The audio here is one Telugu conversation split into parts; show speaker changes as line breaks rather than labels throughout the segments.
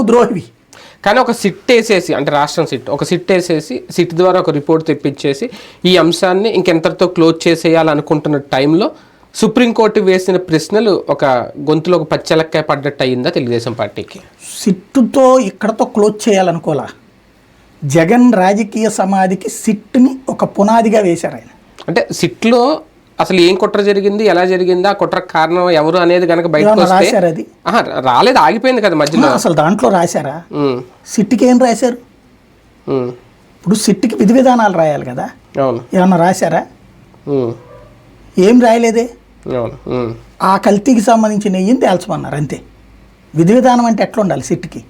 నువ్వు ద్రోహివి.
కానీ ఒక సిట్ వేసేసి అంటే రాష్ట్రం సిట్ ఒక సిట్ వేసేసి సిట్ ద్వారా ఒక రిపోర్ట్ తెప్పించేసి ఈ అంశాన్ని ఇంకెంతటితో క్లోజ్ చేసేయాలనుకుంటున్న టైంలో సుప్రీంకోర్టు వేసిన ప్రశ్నలు ఒక గొంతులో ఒక పచ్చలక్కాయ పడ్డట్టు అయ్యిందా తెలుగుదేశం పార్టీకి?
సిట్టుతో ఇక్కడతో క్లోజ్ చేయాలనుకోలా? జగన్ రాజకీయ సమాధికి సిట్టుని ఒక పునాదిగా వేశారు ఆయన.
అంటే సిట్లో అసలు ఏం కుట్ర జరిగింది? ఎలా జరిగింది? ఆ కుట్ర కారణం ఎవరు అనేది కనుక బయటకు వస్తే
అది?
రాలేదు ఆగిపోయింది కదా మధ్యలో.
అసలు దాంట్లో రాశారా? సిట్టుకి ఏం రాశారు? ఇప్పుడు సిట్టుకి విధి విధానాలు రాయాలి కదా. ఏమన్నా రాశారా? ఏం రాయలేదే? ఆ కల్తీకి సంబంధించిన నెయ్యిని తేల్చమన్నారు అంతే. విధి విధానం అంటే ఎట్లా ఉండాలి సిట్టుకి?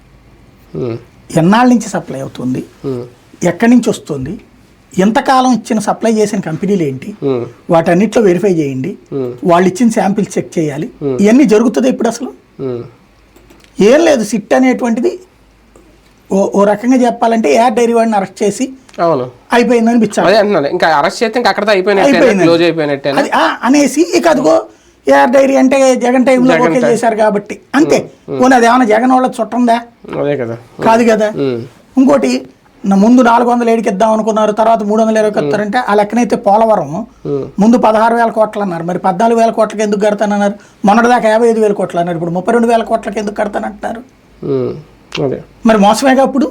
ఎన్నాళ్ళ నుంచి సప్లై అవుతుంది? ఎక్కడి నుంచి వస్తుంది? ఎంతకాలం ఇచ్చిన సప్లై చేసిన కంపెనీలు ఏంటి? వాటన్నిటిలో వెరిఫై చేయండి. వాళ్ళు ఇచ్చిన శాంపిల్స్ చెక్ చేయాలి. ఇవన్నీ జరుగుతుంది ఇప్పుడు అసలు? ఏం లేదు సిట్ అనేటువంటిది ఓ ఓ రకంగా చెప్పాలంటే ఎయిర్ డైరీ వాడిని అరెస్ట్ చేసి
అవును.
అయిపోయిందని
ఇంకా అరెస్ట్ చేస్తే ఇంకా అయిపోయినట్టే
అది అనేసి ఇక అదిగో ఎయిర్ డైరీ అంటే జగన్ టైంలో ఓకే. చేశారు కాబట్టి అంతే. పోనీ అది ఏమైనా జగన్ వాళ్ళ చుట్టుందా?
అదే కదా.
కాదు ఇంకోటి ముందు నాలుగు వందల ఏడుకి ఇద్దాం అనుకున్నారు తర్వాత మూడు వందల ఇరవై ఇస్తారంటే ఆ లెక్కనైతే పోలవరం. ముందు పదహారు వేల కోట్లు అన్నారు మరి పద్నాలుగు వేల కోట్లకి ఎందుకు కడతానన్నారు? మొన్నటిదాకా యాభై ఐదు వేల కోట్లు అన్నారు ఇప్పుడు ముప్పై రెండు వేల కోట్లకి ఎందుకు కడతానంటున్నారు? మరి మోసమేగా అప్పుడు?